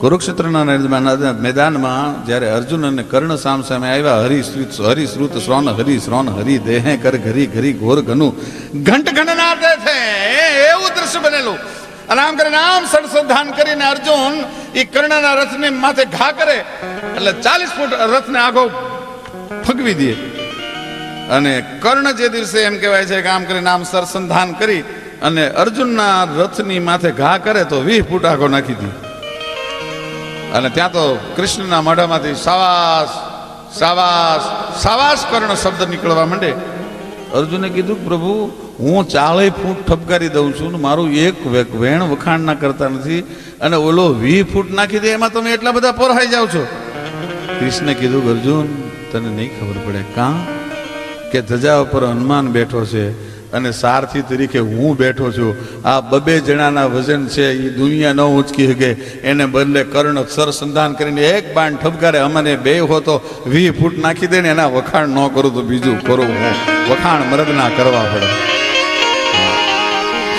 કુરુક્ષેત્રના મેદાનમાં જ્યારે અર્જુન અને કર્ણ સામ સામે આવ્યા હરિશ્રુત હરિશ્રુત શ્રોણ, હરિ શ્રોણ, હરિ દેહે, કર, ઘરી ઘરી, ઘોર, ઘનું. ઘંટ ઘનનાથે છે એવું દ્રશ્ય બનેલું. અને આમ કરીને આમ સંશોધાન કરીને અર્જુન એ કર્ણના રથને માથે ઘા કરે. એટલે ચાલીસ ફૂટ રથને આગો ફગવી દે. અને કર્ણ જે દિવસે એમ કહેવાય છે કે આમ કરીને આમ સરસંધાન કરી અને અર્જુનના રથની માથે ઘા કરે તો વીસ ફૂટ આગો નાખી દી. અને ત્યાં તો કૃષ્ણના મોઢામાંથી સાવાસ સાવાસ સાવાસ કર્ણ શબ્દ નીકળવા માંડે. અર્જુને કીધું, પ્રભુ, હું ચાલે ફૂટ ઠપકારી દઉં છું ને મારું એક વેણ વખાણ ના કરતા નથી અને ઓલો વી ફૂટ નાખી દે, એમાં તમે એટલા બધા પોરાઈ જાઓ છો. કૃષ્ણે કીધું, અર્જુન, તને નહીં ખબર પડે. કાં? કે ધજા ઉપર હનુમાન બેઠો છે. અને સારથી તરીકે હું બેઠો છું. આ બબે જણાના વજન છે એ દુનિયા ન ઉંચકી શકે એને બદલે કર્ણ સરસંધાન કરીને એક બાણ ઠપકારે અમને બે હો વી ફૂટ નાખી દે ને એના વખાણ ન કરું તો બીજું કરું હું. વખાણ મરદના કરવા પડે.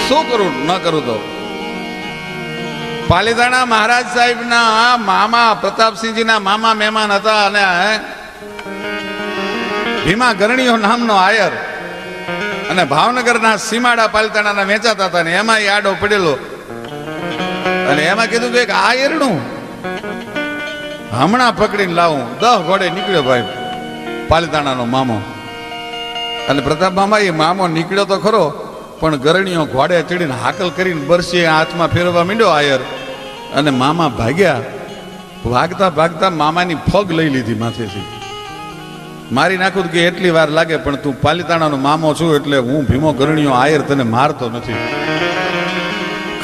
શું કરું? ન કરું તો. પાલીતાણા મહારાજ સાહેબના મામા, પ્રતાપસિંહજીના મામા, મહેમાન હતા અને ભીમા ગરણીઓ નામનો આયર. અને ભાવનગરના સીમાડા પાલિતાણાના વેચાતા હતા ને એમાં આડો પડેલો. અને એમાં કીધું કે આ આયરનું હમણાં પકડીને લાવું. દહ ઘોડે નીકળ્યો ભાઈ પાલિતાણાનો મામો. અને પ્રતાપ મામા એ મામો નીકળ્યો તો ખરો, પણ ગરણીઓ ઘોડે ચડીને હાકલ કરીને બરસી હાથમાં ફેરવા માંડ્યો આયર અને મામા ભાગ્યા. ભાગતા ભાગતા મામાની ફગ લઈ લીધી માથેથી. મારી નાખું તો કે એટલી વાર લાગે, પણ તું પાલિતાણાનો મામો છું એટલે હું ભીમો ગરણીઓ આયર તને મારતો નથી.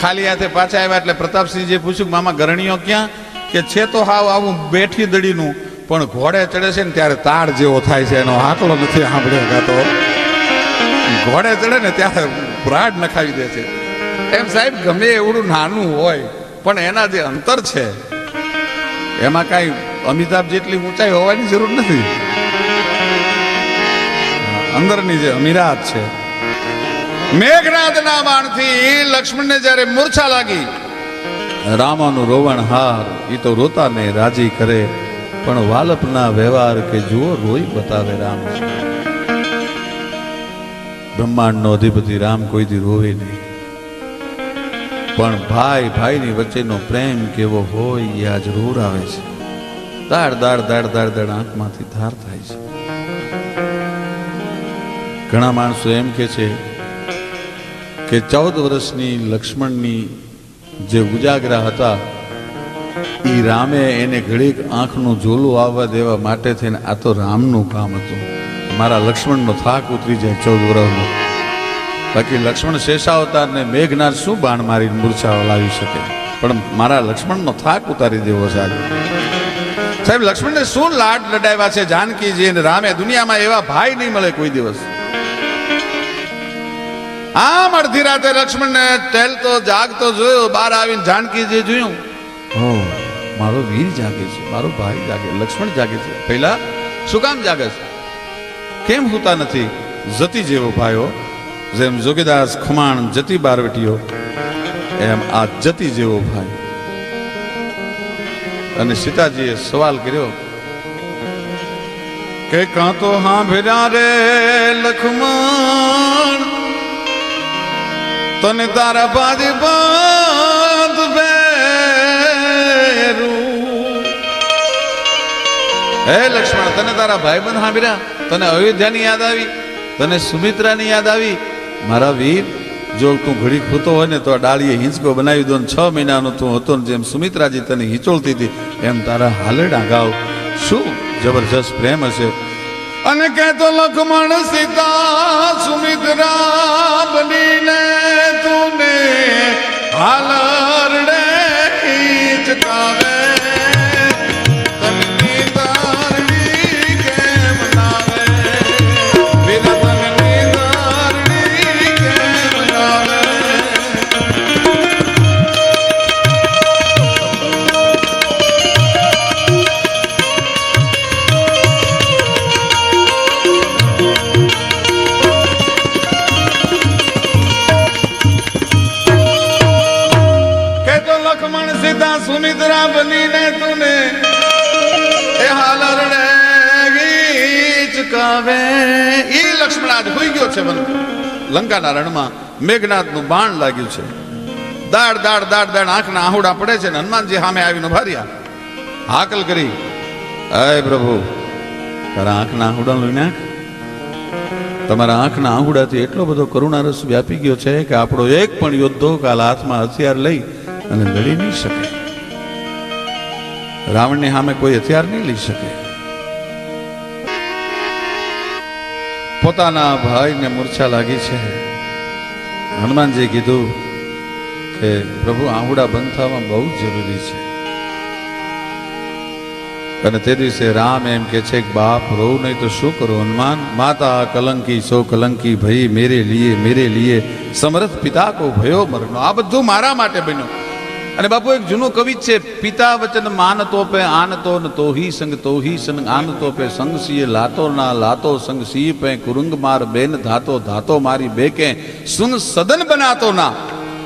ખાલી હાથે પાછા આવ્યા એટલે પ્રતાપસિંહજીએ પૂછ્યું, મામા ગરણીઓ ક્યાં? કે છે તો હાવ આવું બેઠી દડીનું, પણ ઘોડે ચડે છે ને ત્યારે તાળ જેવો થાય છે, એનો આકલો નથી સાંભળ્યો ગાતો. ઘોડે ચડે ને ત્યારે બ્રાડ નખાવી દે છે. એમ સાહેબ, ગમે એવડું નાનું હોય, પણ એના જે અંતર છે, એમાં કાંઈ અમિતાભ જેટલી ઊંચાઈ હોવાની જરૂર નથી. અંદરની જે અમીરાત છે. મેઘનાથના બાણથી લક્ષ્મણને જ્યારે મૂર્છા લાગી, રામાનું રોવણ હાર એ તો રોતાને રાજી કરે, પણ વાલપના વ્યવહાર કે જુઓ રોઈ બતાવે રામ. બ્રહ્માંડનો અધિપતિ રામ કોઈથી રોવે નહીં. પણ ભાઈ ભાઈની વચ્ચેનો પ્રેમ કેવો હોય એ આજ રોર આવે છે. દાડ દાડ દાડ દાડ દાડ આંખમાંથી ધાર થાય છે. ઘણા માણસો એમ કે છે કે ચૌદ વર્ષની લક્ષ્મણની જે ઉજાગરા હતા એ રામે એને ઘડીક આંખનું ઝોલું આવવા દેવા માટે થઈને આ તો રામનું કામ હતું. મારા લક્ષ્મણનો થાક ઉતરી જાય ચૌદ વર્ષનો. બાકી લક્ષ્મણ શેષાવતારને મેઘનાથ શું બાણ મારીને મૂર્છા લાવી શકે? પણ મારા લક્ષ્મણનો થાક ઉતારી દેવો છે સાહેબ, લક્ષ્મણને શું લાડ લડાવ્યા છે? જાનકીજી અને રામે દુનિયામાં એવા ભાઈ નહીં મળે કોઈ દિવસ. આમ અડધી રાતે લક્ષ્મણને ટહેલતો જાગતો જોયો, બહાર આવીને જાનકીજી જોયું. મારો વીર જાગે છે, મારો ભાઈ જાગે, લક્ષ્મણ જાગે છે. પહેલા શું કામ જાગે છે? કેમ હોતા નથી? જતી જેવો ભાઈઓ, જેમ જોગીદાસ ખુમાણ જતી બારવટીઓ, એમ આ જતી જેવો ભાઈ. અને સીતાજીએ સવાલ કર્યો, કે કાં તો હા ભેરા રે લખમણ? તને તારા બાજી બાદ હે લક્ષ્મણ, તને તારા ભાઈબંધ સાંભળ્યા? તને અયોધ્યાની યાદ આવી? તને સુમિત્રાની યાદ આવી? મારા વીર, જો તું ઘડી ખૂતો હોય ને તો આ ડાળીએ હિંચકો બનાવી દો ને છ મહિનાનો તું હતો ને જેમ સુમિત્રાજી તને હિંચોળતી હતી, એમ તારા હાલડા ગાવ. શું? જબરજસ્ત પ્રેમ હશે. અને કહેતો લખમણ સીતા સુમિત્રા બનીને લખમણ સીતા સુમિત્રા બનીને તુને. એ હાલરડે ગીચ કાવે ઈ હોઈ ગયો છે મને. લંકાના રણમાં મેઘનાથનું બાણ લાગ્યું છે. દાડ દાડ દાડ દાડ આંખના આહુડા પડે છે ને હનુમાનજી સામે આવીને ભાર્યા હાકલ કરી. અય પ્રભુ, તારા આંખના આહુડા લઈ નાખ તમારા આંખના આહુડાથી એટલો બધો કરુણારસ વ્યાપી ગયો છે કે આપણો એક પણ યોદ્ધો કાલ હાથમાં હથિયાર લઈ અને લડી નહીં શકે. રાવણની સામે કોઈ હથિયાર નહીં લઈ શકે. પોતાના ભાઈને મૂર્છા લાગી છે. હનુમાનજી કીધું કે પ્રભુ, આહુડા બંધ થવા બહુ જરૂરી છે. અને તે દિવસે રામ એમ કે છે કે, બાપ રો નહીં તો શું કરો? હનુમાન, માતા, કલંકી, સો કલંકી ભઈ, મેરે લીએ મેરે લીએ, સમરથ પિતા કો ભયો મરનો. આ બધું મારા માટે બન્યું. અને બાપુ, એક જૂનું કવિ છે, પિતા વચન માનતો પે આનતો ન તોહી સંગ તોહી સંગ આનતો પે સંગ સીએ, લાતો ના લાતો સંગ સી પે, કુરુંગ માર બેન ધાતો ધાતો મારી બેકે, સુન સદન બનાતો ના.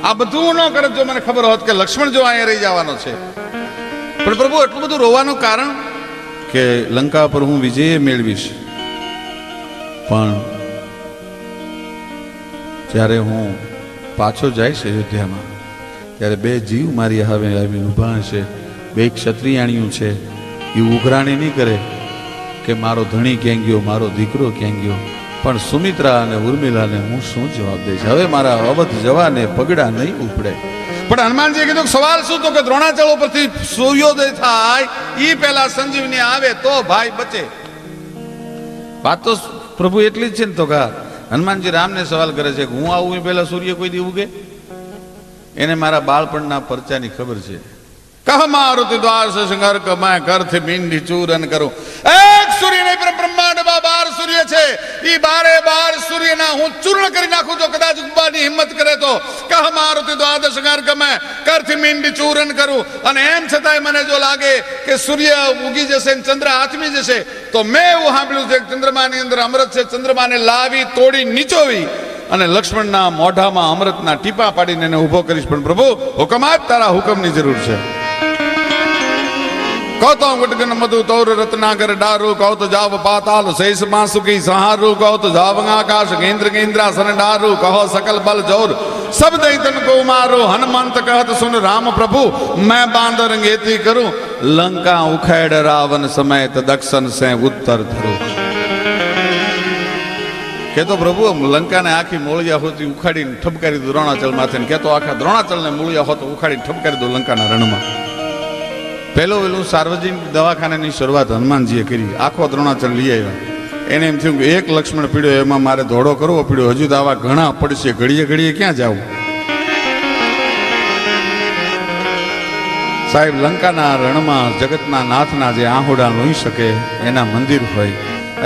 આ બધું ન કરે જો મને ખબર હોત કે લક્ષ્મણ જો અહીંયા રહી જવાનો છે. પણ પ્રભુ, એટલું બધું રોવાનું કારણ કે લંકા પર હું વિજય મેળવીશ. પણ જ્યારે હું પાછો જઈશ અયોધ્યામાં ત્યારે બે જીવ મારી હવે આવી ઊભા હશે બે ક્ષત્રિયાણીઓ છે. એ ઉઘરાણી નહીં કરે કે મારો ધણી ક્યાં ગયો, મારો દીકરો ક્યાં ગયો. પણ સુમિત્રા અને ઉર્મિલાને હું શું જવાબ દઈશ? હવે મારા અવધ જવાને પગડા નહીં ઉપડે. પણ હનુમાનજી કીધું સવાલ શું તો કે દ્રોણાચળ ઉપરથી સૂર્યોદય થાય એ પહેલા સંજીવની આવે તો ભાઈ બચે. વાત તો પ્રભુ એટલી જ છે ને તો કા હનુમાનજી રામને સવાલ કરે છે કે હું આવું એ પહેલા સૂર્ય કોઈ દી ઉગે? એને મારા બાળપણના પરચાની ખબર છે. કહ મારુતિ દ્વાર શંકર કમાય કરથી મીંડી ચૂરન કરું. એક સૂર્ય નહીં, પણ બ્રહ્માંડમાં બાર સૂર્ય છે. ઈ બારે બાર સૂર્યના હું ચૂર્ણ કરી નાખું જો કદાચ ઉગવાની હિંમત કરે તો. કહ મારુતિ દ્વાદશ શંકર કમાય કરથી મીંડી ચૂરન કરું. અને એમ છતાંય મને જો લાગે કે સૂર્ય ઉગી જશે ને ચંદ્ર આથમી જશે, તો મેં એવું સાંભળ્યું છે ચંદ્રમાની અંદર અમૃત છે. ચંદ્રમાને લાવી, તોડી, નીચોવી. અને લક્ષ્મણના મોઢામાં અમૃતના ટીપા પાડીને એને ઊભો કરીશ. પણ પ્રભુ, હુકમ આપ, તારા હુકમની જરૂર છે. કૌતો ગુટગન મધુ તૌર રત્નાગર ડારુ કૌત જાવ પાતાલ, શેષ સુખી સહારુ કૌત જાવંગાકાશ કેન્દ્ર કેન્દ્રાસન ડારુ, કહો સકલ બલ જોર. સબ દૈતન કો મારો, હનુમંત કહત સુન રામ પ્રભુ, મેં બાંદર ગેતી કરું. લંકા ઉખેડ રાવણ સમેત દક્ષણ સે ઉત્તર ધરું. કેતો પ્રભુ લંકાને આખી મોળિયા હોતી ઉખાડીને ઠપકારી દો દ્રોણાચલ માથે કેતો આખા દ્રોણાચલને મોળિયા હોતો ઉખાડીને ઠપકારી દો લંકાના રણમાં. પહેલો પેલું સાર્વજનિક દવાખાનાની શરૂઆત હનુમાનજીએ કરી. આખો દ્રોણાચલ લઈ આવ્યા. એને એમ થયું કે એક લક્ષ્મણ પીડ્યો, એમાં મારે ધોડો કરવો પડ્યો. હજુ તો આવા ઘણા પડશે. ઘડીએ ઘડીએ ક્યાં જાવું? સાહેબ, લંકાના રણમાં જગતના નાથના જે આહુડા લોહી શકે, એના મંદિર હોય.